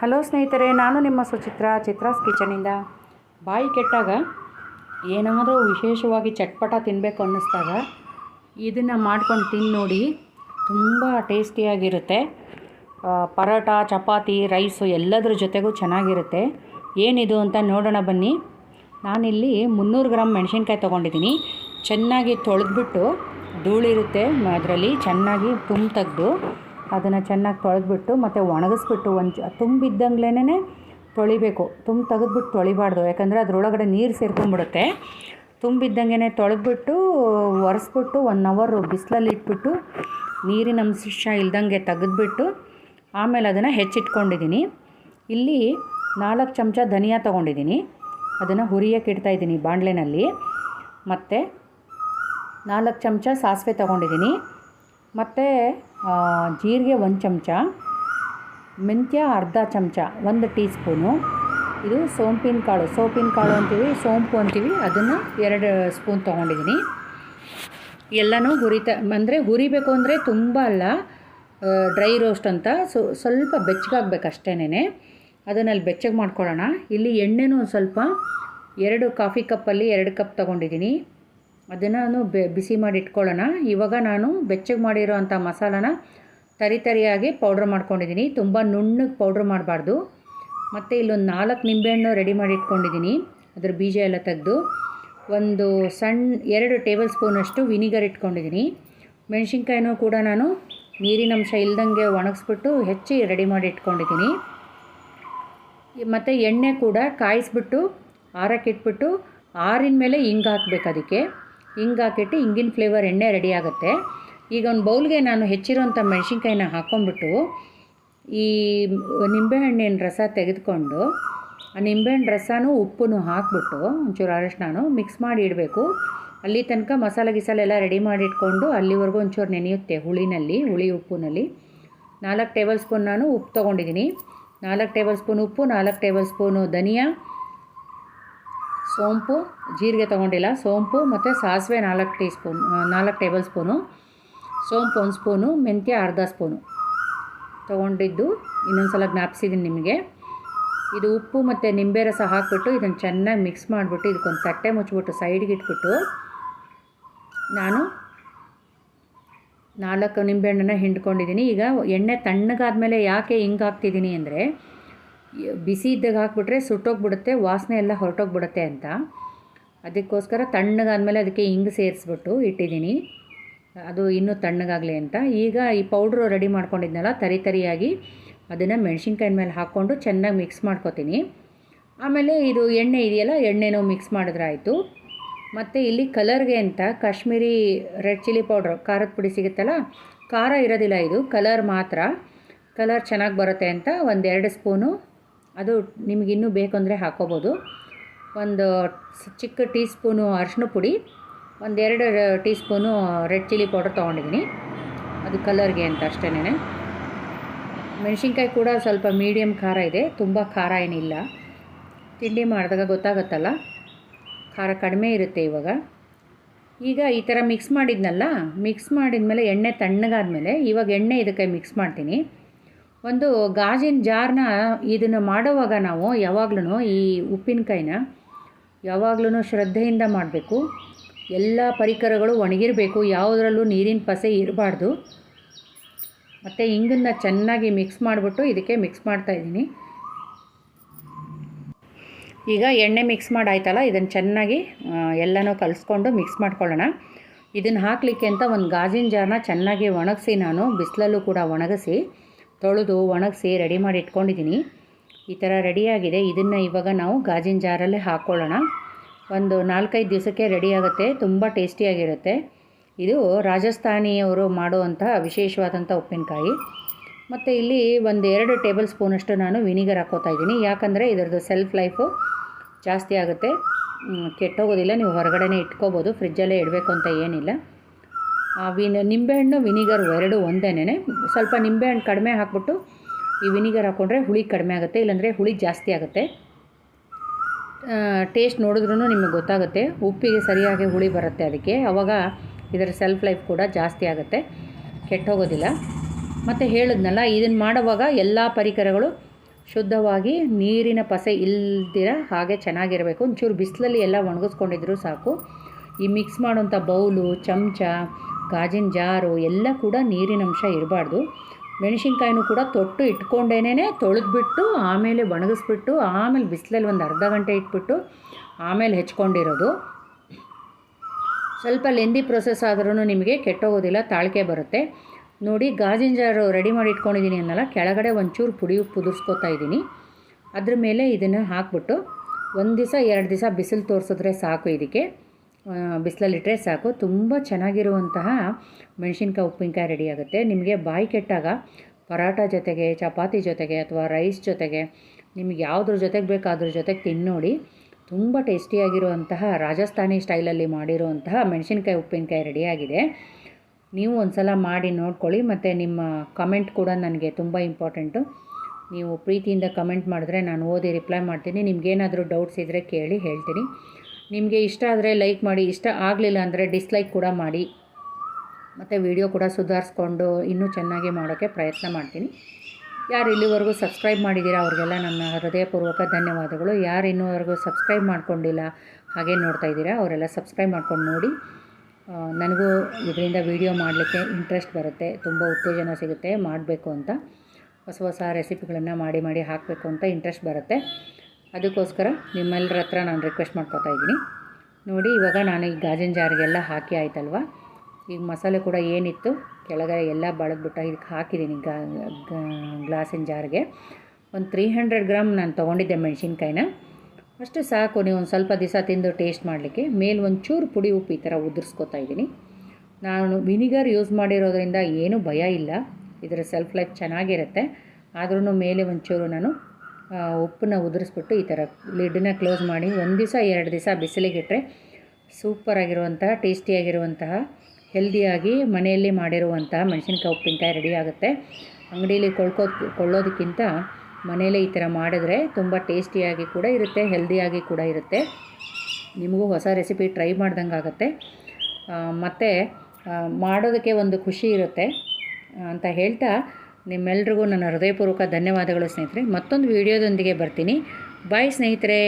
Hello ಸ್ನೇಹಿತರೆ, ನಾನು ನಿಮ್ಮ ಸುಚಿತ್ರ, ಚಿತ್ರಾಸ್ ಕಿಚನಿಂದ. ಬಾಯಿ ಕೆಟ್ಟಾಗ ಏನಾದರೂ ವಿಶೇಷವಾಗಿ ಚಟ್ಪಟ ತಿನ್ನಬೇಕು ಅನ್ನಿಸ್ದಾಗ ಇದನ್ನು ಮಾಡ್ಕೊಂಡು ತಿಂದು ನೋಡಿ ತುಂಬ ಟೇಸ್ಟಿಯಾಗಿರುತ್ತೆ. ಪರೋಟ, ಚಪಾತಿ, ರೈಸು ಎಲ್ಲದರ ಜೊತೆಗೂ ಚೆನ್ನಾಗಿರುತ್ತೆ. ಏನಿದು ಅಂತ ನೋಡೋಣ ಬನ್ನಿ. ನಾನಿಲ್ಲಿ ಮುನ್ನೂರು ಗ್ರಾಮ್ ಮೆಣಸಿನ್ಕಾಯಿ ತೊಗೊಂಡಿದ್ದೀನಿ. ಚೆನ್ನಾಗಿ ತೊಳೆದ್ಬಿಟ್ಟು ಧೂಳಿರುತ್ತೆ ಅದರಲ್ಲಿ ಚೆನ್ನಾಗಿ ತುಂಬ ತೆಗೆದು ಅದನ್ನು ಚೆನ್ನಾಗಿ ತೊಳೆದ್ಬಿಟ್ಟು ಮತ್ತು ಒಣಗಿಸ್ಬಿಟ್ಟು ಒಂದು ತುಂಬಿದ್ದಂಗ್ಲೇ ತೊಳಿಬೇಕು. ತುಂಬ ತೆಗೆದ್ಬಿಟ್ಟು ತೊಳಿಬಾರ್ದು. ಯಾಕಂದರೆ ಅದರೊಳಗಡೆ ನೀರು ಸೇರ್ಕೊಂಡ್ಬಿಡುತ್ತೆ. ತುಂಬಿದ್ದಂಗೆ ತೊಳೆದ್ಬಿಟ್ಟು ಒರೆಸ್ಬಿಟ್ಟು ಒನ್ ಅವರು ಬಿಸಿಲಲ್ಲಿ ಇಟ್ಬಿಟ್ಟು ನೀರಿನ ಅಂಶ ಇಲ್ದಂಗೆ ತೆಗೆದ್ಬಿಟ್ಟು ಆಮೇಲೆ ಅದನ್ನು ಹೆಚ್ಚಿಟ್ಕೊಂಡಿದ್ದೀನಿ. ಇಲ್ಲಿ ನಾಲ್ಕು ಚಮಚ ಧನಿಯಾ ತೊಗೊಂಡಿದ್ದೀನಿ. ಅದನ್ನು ಹುರಿಯೋಕೆ ಇಡ್ತಾಯಿದ್ದೀನಿ ಬಾಣಲೆನಲ್ಲಿ. ಮತ್ತು ನಾಲ್ಕು ಚಮಚ ಸಾಸಿವೆ ತೊಗೊಂಡಿದ್ದೀನಿ. ಮತ್ತು ಜೀರಿಗೆ ಒಂದು ಚಮಚ, ಮೆಂತ್ಯ ಅರ್ಧ ಚಮಚ, ಒಂದು ಟೀ ಸ್ಪೂನು ಇದು ಸೋಂಪಿನ ಕಾಳು ಸೋಂಪಿನ ಕಾಳು ಅಂತೀವಿ, ಸೋಂಪು ಅಂತೀವಿ, ಅದನ್ನು ಎರಡು ಸ್ಪೂನ್ ತೊಗೊಂಡಿದ್ದೀನಿ. ಎಲ್ಲನೂ ಹುರಿತ, ಅಂದರೆ ಹುರಿಬೇಕು ಅಂದರೆ ತುಂಬ ಅಲ್ಲ ಡ್ರೈ ರೋಸ್ಟ್ ಅಂತ, ಸೊ, ಸ್ವಲ್ಪ ಬೆಚ್ಚಗಾಗಬೇಕು ಅಷ್ಟೇನೆ ಅದನ್ನಲ್ಲಿ ಬೆಚ್ಚಗೆ ಮಾಡ್ಕೊಳ್ಳೋಣ. ಇಲ್ಲಿ ಎಣ್ಣೆನೂ ಒಂದು ಸ್ವಲ್ಪ, ಎರಡು ಕಾಫಿ ಕಪ್ಪಲ್ಲಿ ಎರಡು ಕಪ್ ತೊಗೊಂಡಿದ್ದೀನಿ. ಅದನ್ನು ಬೆ, ಬಿಸಿ ಮಾಡಿ ಇಟ್ಕೊಳ್ಳೋಣ ಇವಾಗ ನಾನು ಬೆಚ್ಚಗೆ ಮಾಡಿರೋ ಅಂಥ ಮಸಾಲಾನ ತರಿ ತರಿಯಾಗಿ ಪೌಡ್ರ್ ಮಾಡ್ಕೊಂಡಿದ್ದೀನಿ. ತುಂಬ ನುಣ್ಣಗೆ ಪೌಡ್ರ್ ಮಾಡಬಾರ್ದು. ಮತ್ತು ಇಲ್ಲೊಂದು ನಾಲ್ಕು ನಿಂಬೆಹಣ್ಣು ರೆಡಿ ಮಾಡಿ ಇಟ್ಕೊಂಡಿದ್ದೀನಿ ಅದ್ರ ಬೀಜ ಎಲ್ಲ ತೆಗೆದು ಒಂದು ಸಣ್ಣ ಎರಡು ಟೇಬಲ್ ಸ್ಪೂನಷ್ಟು ವಿನಿಗರ್ ಇಟ್ಕೊಂಡಿದ್ದೀನಿ. ಮೆಣಸಿನ್ಕಾಯಿನೂ ಕೂಡ ನಾನು ನೀರಿನಂಶ ಇಲ್ದಂಗೆ ಒಣಗಿಸ್ಬಿಟ್ಟು ಹೆಚ್ಚಿ ರೆಡಿ ಮಾಡಿ ಇಟ್ಕೊಂಡಿದ್ದೀನಿ ಮತ್ತು ಎಣ್ಣೆ ಕೂಡ ಕಾಯಿಸ್ಬಿಟ್ಟು ಆರಕ್ಕಿಟ್ಬಿಟ್ಟು ಆರಿನ ಮೇಲೆ ಹಿಂಗೆ ಹಾಕ್ಬೇಕು ಅದಕ್ಕೆ. ಹಿಂಗೆ ಹಾಕಿಟ್ಟು ಹಿಂಗಿನ ಫ್ಲೇವರ್ ಎಣ್ಣೆ ರೆಡಿ ಆಗುತ್ತೆ. ಈಗ ಒಂದು ಬೌಲ್ಗೆ ನಾನು ಹೆಚ್ಚಿರೋಂಥ ಮೆಣಸಿನ್ಕಾಯಿನ ಹಾಕ್ಕೊಂಡ್ಬಿಟ್ಟು ಈ ನಿಂಬೆಹಣ್ಣಿನ ರಸ ತೆಗೆದುಕೊಂಡು, ಆ ನಿಂಬೆಹಣ್ಣು ರಸನೂ ಉಪ್ಪನ್ನು ಹಾಕ್ಬಿಟ್ಟು ಒಂಚೂರು ನಾನು ಮಿಕ್ಸ್ ಮಾಡಿ ಇಡಬೇಕು. ಅಲ್ಲಿ ತನಕ ಮಸಾಲೆ ಗಿಸಾಲೆ ಎಲ್ಲ ರೆಡಿ ಮಾಡಿ ಇಟ್ಕೊಂಡು ಅಲ್ಲಿವರೆಗೂ ಒಂಚೂರು ನೆನೆಯುತ್ತೆ ಹುಳಿನಲ್ಲಿ, ಹುಳಿ ಉಪ್ಪಿನಲ್ಲಿ. ನಾಲ್ಕು ಟೇಬಲ್ ಸ್ಪೂನ್ ನಾನು ಉಪ್ಪು ತೊಗೊಂಡಿದ್ದೀನಿ. ನಾಲ್ಕು ಟೇಬಲ್ ಸ್ಪೂನ್ ಉಪ್ಪು, ನಾಲ್ಕು ಟೇಬಲ್ ಸ್ಪೂನು ಧನಿಯಾ ಸೋಂಪು, ಜೀರಿಗೆ ತೊಗೊಂಡಿಲ್ಲ. ಸೋಂಪು ಮತ್ತು ಸಾಸಿವೆ ನಾಲ್ಕು ಟೀ ಸ್ಪೂನ್ ನಾಲ್ಕು ಟೇಬಲ್ ಸ್ಪೂನು. ಸೋಂಪು ಒಂದು ಸ್ಪೂನು, ಮೆಂತ್ಯ ಅರ್ಧ ಸ್ಪೂನು. ತೊಗೊಂಡಿದ್ದು ಇನ್ನೊಂದು ಸಲ ಜ್ಞಾಪಿಸಿದ್ದೀನಿ ನಿಮಗೆ. ಇದು ಉಪ್ಪು ಮತ್ತು ನಿಂಬೆ ರಸ ಹಾಕ್ಬಿಟ್ಟು ಇದನ್ನು ಚೆನ್ನಾಗಿ ಮಿಕ್ಸ್ ಮಾಡಿಬಿಟ್ಟು ಇದಕ್ಕೊಂದು ತಟ್ಟೆ ಮುಚ್ಚಿಬಿಟ್ಟು ಸೈಡ್ಗೆ ಇಟ್ಬಿಟ್ಟು ನಾನು ನಾಲ್ಕು ನಿಂಬೆಹಣ್ಣನ್ನು ಹಿಂಡ್ಕೊಂಡಿದ್ದೀನಿ ಈಗ ಎಣ್ಣೆ ತಣ್ಣಗಾದ ಮೇಲೆ ಯಾಕೆ ಹಿಂಗೆ ಹಾಕ್ತಿದ್ದೀನಿ ಅಂದರೆ ಬಿಸಿ ಇದ್ದಾಗ ಹಾಕ್ಬಿಟ್ರೆ ಸುಟ್ಟೋಗ್ಬಿಡುತ್ತೆ, ವಾಸನೆ ಎಲ್ಲ ಹೊರಟೋಗ್ಬಿಡುತ್ತೆ ಅಂತ. ಅದಕ್ಕೋಸ್ಕರ ತಣ್ಣಗಾದಮೇಲೆ ಅದಕ್ಕೆ ಹಿಂಗೆ ಸೇರಿಸ್ಬಿಟ್ಟು ಇಟ್ಟಿದ್ದೀನಿ. ಅದು ಇನ್ನೂ ತಣ್ಣಗಾಗಲಿ ಅಂತ. ಈಗ ಈ ಪೌಡ್ರು ರೆಡಿ ಮಾಡ್ಕೊಂಡಿದ್ನಲ್ಲ, ತರಿ ತರಿಯಾಗಿ ಅದನ್ನು ಮೆಣಸಿನ್ಕಾಯಿ ಮೇಲೆ ಹಾಕ್ಕೊಂಡು ಚೆನ್ನಾಗಿ ಮಿಕ್ಸ್ ಮಾಡ್ಕೊತೀನಿ. ಆಮೇಲೆ ಇದು ಎಣ್ಣೆ ಇದೆಯಲ್ಲ, ಎಣ್ಣೆನೂ ಮಿಕ್ಸ್ ಮಾಡಿದ್ರಾಯಿತು ಮತ್ತು ಇಲ್ಲಿ ಕಲರ್ಗೆ ಅಂತ ಕಾಶ್ಮೀರಿ ರೆಡ್ ಚಿಲ್ಲಿ ಪೌಡ್ರ್, ಖಾರದ ಪುಡಿ ಸಿಗುತ್ತಲ್ಲ, ಖಾರ ಇರೋದಿಲ್ಲ ಇದು, ಕಲರ್ ಮಾತ್ರ. ಕಲರ್ ಚೆನ್ನಾಗಿ ಬರುತ್ತೆ ಅಂತ ಒಂದೆರಡು ಸ್ಪೂನು ಅದು ನಿಮಗೆ ಇನ್ನೂ ಬೇಕು ಅಂದರೆ ಹಾಕ್ಕೋಬೋದು ಒಂದು ಚಿಕ್ಕ ಟೀ ಸ್ಪೂನು ಅರಿಶಿನ ಪುಡಿ, ಒಂದೆರಡು teaspoon red chilli powder ತೊಗೊಂಡಿದ್ದೀನಿ. ಅದು ಕಲರ್ಗೆ ಅಂತ ಅಷ್ಟೇನೆ. ಮೆಣಸಿನ್ಕಾಯಿ ಕೂಡ ಸ್ವಲ್ಪ ಮೀಡಿಯಮ್ ಖಾರ ಇದೆ, ತುಂಬ ಖಾರ ಏನಿಲ್ಲ. ತಿಂಡಿ ಮಾಡಿದಾಗ ಗೊತ್ತಾಗುತ್ತಲ್ಲ, ಖಾರ ಕಡಿಮೆ ಇರುತ್ತೆ ಇವಾಗ. ಈಗ ಈ ಥರ ಮಿಕ್ಸ್ ಮಾಡಿದ್ನಲ್ಲ ಮಿಕ್ಸ್ ಮಾಡಿದ ಮೇಲೆ ಎಣ್ಣೆ ತಣ್ಣಗಾದ ಮೇಲೆ ಇವಾಗ ಎಣ್ಣೆ ಇದಕ್ಕೆ ಮಿಕ್ಸ್ ಮಾಡ್ತೀನಿ. ಒಂದು ಗಾಜಿನ ಜಾರ್ನ ಇದನ್ನು ಮಾಡುವಾಗ ನಾವು ಯಾವಾಗ್ಲೂ ಈ ಉಪ್ಪಿನಕಾಯಿನ ಯಾವಾಗ್ಲೂ ಶ್ರದ್ಧೆಯಿಂದ ಮಾಡಬೇಕು. ಎಲ್ಲ ಪರಿಕರಗಳು ಒಣಗಿರಬೇಕು. ಯಾವುದರಲ್ಲೂ ನೀರಿನ ಪಸೆ ಇರಬಾರ್ದು. ಮತ್ತು ಹಿಂಗನ್ನು ಚೆನ್ನಾಗಿ ಮಿಕ್ಸ್ ಮಾಡಿಬಿಟ್ಟು ಇದಕ್ಕೆ ಮಿಕ್ಸ್ ಮಾಡ್ತಾಯಿದ್ದೀನಿ ಈಗ ಎಣ್ಣೆ ಮಿಕ್ಸ್ ಮಾಡಾಯ್ತಲ್ಲ, ಇದನ್ನು ಚೆನ್ನಾಗಿ ಎಲ್ಲನೂ ಕಲಿಸ್ಕೊಂಡು ಮಿಕ್ಸ್ ಮಾಡ್ಕೊಳ್ಳೋಣ. ಇದನ್ನು ಹಾಕಲಿಕ್ಕೆ ಅಂತ ಒಂದು ಗಾಜಿನ ಜಾರನ್ನ ಚೆನ್ನಾಗಿ ಒಣಗಿಸಿ, ನಾನು ಬಿಸಿಲಲ್ಲೂ ಕೂಡ ಒಣಗಿಸಿ ತೊಳೆದು ಒಣಗಿಸಿ ರೆಡಿ ಮಾಡಿ ಇಟ್ಕೊಂಡಿದ್ದೀನಿ. ಈ ಥರ ರೆಡಿಯಾಗಿದೆ. ಇದನ್ನು ಇವಾಗ ನಾವು ಗಾಜಿನ ಜಾರಲ್ಲೇ ಹಾಕ್ಕೊಳ್ಳೋಣ. ಒಂದು ನಾಲ್ಕೈದು ದಿವಸಕ್ಕೆ ರೆಡಿ ಆಗುತ್ತೆ. ತುಂಬ ಟೇಸ್ಟಿಯಾಗಿರುತ್ತೆ. ಇದು ರಾಜಸ್ಥಾನಿಯವರು ಮಾಡುವಂತಹ ವಿಶೇಷವಾದಂಥ ಉಪ್ಪಿನಕಾಯಿ. ಮತ್ತು ಇಲ್ಲಿ ಒಂದು ಎರಡು ಟೇಬಲ್ ಸ್ಪೂನಷ್ಟು ನಾನು ವಿನಿಗರ್ ಹಾಕೋತಾ ಇದ್ದೀನಿ. ಯಾಕಂದರೆ ಇದರದ್ದು ಸೆಲ್ಫ್ ಲೈಫು ಜಾಸ್ತಿ ಆಗುತ್ತೆ. ಕೆಟ್ಟೋಗೋದಿಲ್ಲ. ನೀವು ಹೊರಗಡೆನೇ ಇಟ್ಕೋಬೋದು. ಫ್ರಿಜ್ಜಲ್ಲೇ ಇಡಬೇಕು ಅಂತ ಏನಿಲ್ಲ. ವಿನ್, ನಿಂಬೆಹಣ್ಣು, ವಿನಿಗರ್ ಎರಡು ಒಂದೇನೆ ಸ್ವಲ್ಪ ನಿಂಬೆಹಣ್ಣು ಕಡಿಮೆ ಹಾಕ್ಬಿಟ್ಟು ಈ ವಿನಿಗರ್ ಹಾಕ್ಕೊಂಡ್ರೆ ಹುಳಿ ಕಡಿಮೆ ಆಗುತ್ತೆ, ಇಲ್ಲಾಂದರೆ ಹುಳಿ ಜಾಸ್ತಿ ಆಗುತ್ತೆ. ಟೇಸ್ಟ್ ನೋಡಿದ್ರೂ ನಿಮಗೆ ಗೊತ್ತಾಗುತ್ತೆ, ಉಪ್ಪಿಗೆ ಸರಿಯಾಗಿ ಹುಳಿ ಬರುತ್ತೆ ಅದಕ್ಕೆ. ಆವಾಗ ಇದರ ಸೆಲ್ಫ್ ಲೈಫ್ ಕೂಡ ಜಾಸ್ತಿ ಆಗುತ್ತೆ, ಕೆಟ್ಟೋಗೋದಿಲ್ಲ. ಮತ್ತು ಹೇಳಿದ್ನಲ್ಲ ಇದನ್ನು ಮಾಡುವಾಗ ಎಲ್ಲ ಪರಿಕರಗಳು ಶುದ್ಧವಾಗಿ ನೀರಿನ ಪಸೆ ಇಲ್ದಿರ ಹಾಗೆ ಚೆನ್ನಾಗಿರಬೇಕು. ಒಂಚೂರು ಬಿಸಿಲಲ್ಲಿ ಎಲ್ಲ ಒಣಗಿಸ್ಕೊಂಡಿದ್ರು ಸಾಕು. ಈ ಮಿಕ್ಸ್ ಮಾಡುವಂಥ ಬೌಲು, ಚಮಚ ಗಾಜಿನ ಜಾರು ಎಲ್ಲ ಕೂಡ ನೀರಿನ ಅಂಶ ಇರಬಾರ್ದು. ಮೆಣಸಿನ್ಕಾಯಿನೂ ಕೂಡ ತೊಟ್ಟು ಇಟ್ಕೊಂಡೇನೆ ತೊಳೆದ್ಬಿಟ್ಟು ಆಮೇಲೆ ಒಣಗಿಸ್ಬಿಟ್ಟು, ಆಮೇಲೆ ಬಿಸಿಲಲ್ಲಿ ಒಂದು ಅರ್ಧ ಗಂಟೆ ಇಟ್ಬಿಟ್ಟು ಆಮೇಲೆ ಹೆಚ್ಕೊಂಡಿರೋದು. ಸ್ವಲ್ಪ ಲೆಂದಿ ಪ್ರೊಸೆಸ್ ಆದ್ರೂ ನಿಮಗೆ ಕೆಟ್ಟೋಗೋದಿಲ್ಲ, ತಾಳ್ಕೆ ಬರುತ್ತೆ. ನೋಡಿ, ಗಾಜಿನ ಜಾರು ರೆಡಿ ಮಾಡಿ ಇಟ್ಕೊಂಡಿದ್ದೀನಿ ಅನ್ನಲ್ಲ, ಕೆಳಗಡೆ ಒಂಚೂರು ಪುಡಿ ಉದುರಿಸ್ಕೊತಾ ಇದ್ದೀನಿ. ಅದ್ರ ಮೇಲೆ ಇದನ್ನು ಹಾಕ್ಬಿಟ್ಟು ಒಂದು ದಿವಸ, ಎರಡು ದಿವಸ ಬಿಸಿಲು ತೋರಿಸಿದ್ರೆ ಸಾಕು ಇದಕ್ಕೆ. ಬಿಸಿಲಲ್ಲಿಟ್ಟರೆ ಸಾಕು. ತುಂಬ ಚೆನ್ನಾಗಿರುವಂತಹ ಮೆಣಸಿನ್ಕಾಯಿ, ಉಪ್ಪಿನಕಾಯಿ ರೆಡಿಯಾಗುತ್ತೆ ನಿಮಗೆ ಬಾಯಿ ಕೆಟ್ಟಾಗ ಪರಾಟ ಜೊತೆಗೆ, ಚಪಾತಿ ಜೊತೆಗೆ ಅಥವಾ ರೈಸ್ ಜೊತೆಗೆ ನಿಮ್ಗೆ ಯಾವುದ್ರ ಜೊತೆಗೆ ಬೇಕು ಅದ್ರ ಜೊತೆಗೆ ತಿನ್ನೋಡಿ ತುಂಬ ಟೇಸ್ಟಿಯಾಗಿರುವಂತಹ ರಾಜಸ್ಥಾನಿ ಸ್ಟೈಲಲ್ಲಿ ಮಾಡಿರುವಂತಹ ಮೆಣಸಿನ್ಕಾಯಿ, ಉಪ್ಪಿನಕಾಯಿ ರೆಡಿಯಾಗಿದೆ ನೀವು ಒಂದು ಸಲ ಮಾಡಿ ನೋಡ್ಕೊಳ್ಳಿ ಮತ್ತು ನಿಮ್ಮ ಕಮೆಂಟ್ ಕೂಡ ನನಗೆ ತುಂಬ ಇಂಪಾರ್ಟೆಂಟು ನೀವು ಪ್ರೀತಿಯಿಂದ ಕಮೆಂಟ್ ಮಾಡಿದ್ರೆ ನಾನು ಓದಿ ರಿಪ್ಲೈ ಮಾಡ್ತೀನಿ. ನಿಮಗೇನಾದರೂ ಡೌಟ್ಸ್ ಇದ್ದರೆ ಕೇಳಿ ಹೇಳ್ತೀನಿ. ನಿಮಗೆ ಇಷ್ಟ ಆದರೆ ಲೈಕ್ ಮಾಡಿ, ಇಷ್ಟ ಆಗಲಿಲ್ಲ ಅಂದರೆ ಡಿಸ್ಲೈಕ್ ಕೂಡ ಮಾಡಿ. ಮತ್ತು ವಿಡಿಯೋ ಕೂಡ ಸುಧಾರಿಸ್ಕೊಂಡು ಇನ್ನೂ ಚೆನ್ನಾಗಿ ಮಾಡೋಕ್ಕೆ ಪ್ರಯತ್ನ ಮಾಡ್ತೀನಿ. ಯಾರು ಇಲ್ಲಿವರೆಗೂ ಸಬ್ಸ್ಕ್ರೈಬ್ ಮಾಡಿದ್ದೀರಾ ಅವ್ರಿಗೆಲ್ಲ ನನ್ನ ಹೃದಯಪೂರ್ವಕ ಧನ್ಯವಾದಗಳು. ಯಾರು ಇನ್ನೂವರೆಗೂ ಸಬ್ಸ್ಕ್ರೈಬ್ ಮಾಡ್ಕೊಂಡಿಲ್ಲ ಹಾಗೆ ನೋಡ್ತಾ ಇದ್ದೀರಾ, ಅವರೆಲ್ಲ ಸಬ್ಸ್ಕ್ರೈಬ್ ಮಾಡ್ಕೊಂಡು ನೋಡಿ. ನನಗೂ ಇದರಿಂದ ವಿಡಿಯೋ ಮಾಡಲಿಕ್ಕೆ ಇಂಟ್ರೆಸ್ಟ್ ಬರುತ್ತೆ, ತುಂಬ ಉತ್ತೇಜನ ಸಿಗುತ್ತೆ, ಮಾಡಬೇಕು ಅಂತ. ಹೊಸ ಹೊಸ ರೆಸಿಪಿಗಳನ್ನು ಮಾಡಿ ಮಾಡಿ ಹಾಕಬೇಕು ಅಂತ ಇಂಟ್ರೆಸ್ಟ್ ಬರುತ್ತೆ. ಅದಕ್ಕೋಸ್ಕರ ನಿಮ್ಮೆಲ್ಲರ ಹತ್ರ ನಾನು ರಿಕ್ವೆಸ್ಟ್ ಮಾಡ್ಕೊತಾ ಇದ್ದೀನಿ. ನೋಡಿ, ಇವಾಗ ನಾನು ಈ ಗಾಜಿನ ಜಾರಿಗೆಲ್ಲ ಹಾಕಿ ಆಯ್ತಲ್ವ? ಈಗ ಮಸಾಲೆ ಕೂಡ ಏನಿತ್ತು? ಕೆಳಗಡೆ ಎಲ್ಲ ಬಳದ್ಬಿಟ್ಟು ಇದಕ್ಕೆ ಹಾಕಿದ್ದೀನಿ ಗಾ ಗ್ಲಾಸಿನ ಜಾರಿಗೆ. ಒಂದು ತ್ರೀ ಹಂಡ್ರೆಡ್ ಗ್ರಾಮ್ ನಾನು ತೊಗೊಂಡಿದ್ದೆ ಮೆಣಸಿನ್ಕಾಯಿನ. ಅಷ್ಟು ಸಾಕು, ನೀವು ಒಂದು ಸ್ವಲ್ಪ ದಿವಸ ತಿಂದು ಟೇಸ್ಟ್ ಮಾಡಲಿಕ್ಕೆ. ಮೇಲೆ ಒಂಚೂರು ಪುಡಿ ಉಪ್ಪು ಈ ಥರ ಉದುರ್ಸ್ಕೊತಾ ಇದ್ದೀನಿ. ನಾನು ವಿನಿಗರ್ ಯೂಸ್ ಮಾಡಿರೋದ್ರಿಂದ ಏನೂ ಭಯ ಇಲ್ಲ. ಇದರ ಸೆಲ್ಫ್ ಲೈಫ್ ಚೆನ್ನಾಗಿರುತ್ತೆ. ಆದ್ರೂ ಮೇಲೆ ಒಂಚೂರು ನಾನು ಉಪ್ಪನ್ನ ಉದುರಿಸ್ಬಿಟ್ಟು ಈ ಥರ ಲಿಡ್ಡನ್ನ ಕ್ಲೋಸ್ ಮಾಡಿ ಒಂದು ದಿವಸ ಎರಡು ದಿವಸ ಬಿಸಿಲಿಗಿಟ್ರೆ ಸೂಪರಾಗಿರುವಂತಹ ಟೇಸ್ಟಿಯಾಗಿರುವಂತಹ, ಹೆಲ್ದಿಯಾಗಿ ಮನೆಯಲ್ಲಿ ಮಾಡಿರುವಂತಹ ಮೆಣಸಿನ್ಕಾಯಿ ಉಪ್ಪಿನಕಾಯಿ ರೆಡಿ ಆಗುತ್ತೆ. ಅಂಗಡಿಯಲ್ಲಿ ಕೊಳ್ಕೋ ಕೊಳ್ಳೋದಕ್ಕಿಂತ ಮನೆಯಲ್ಲೇ ಈ ಥರ ಮಾಡಿದ್ರೆ ತುಂಬ ಟೇಸ್ಟಿಯಾಗಿ ಕೂಡ ಇರುತ್ತೆ, ಹೆಲ್ದಿಯಾಗಿ ಕೂಡ ಇರುತ್ತೆ. ನಿಮಗೂ ಹೊಸ ರೆಸಿಪಿ ಟ್ರೈ ಮಾಡ್ದಂಗೆ ಆಗುತ್ತೆ. ಮತ್ತು ಮಾಡೋದಕ್ಕೆ ಒಂದು ಖುಷಿ ಇರುತ್ತೆ ಅಂತ ಹೇಳ್ತಾ ನಿಮ್ಮೆಲ್ರಿಗೂ ನನ್ನ ಹೃದಯಪೂರ್ವಕ ಧನ್ಯವಾದಗಳು ಸ್ನೇಹಿತರೆ. ಮತ್ತೊಂದು ವಿಡಿಯೋದೊಂದಿಗೆ ಬರ್ತೀನಿ. ಬಾಯ್ ಸ್ನೇಹಿತರೆ.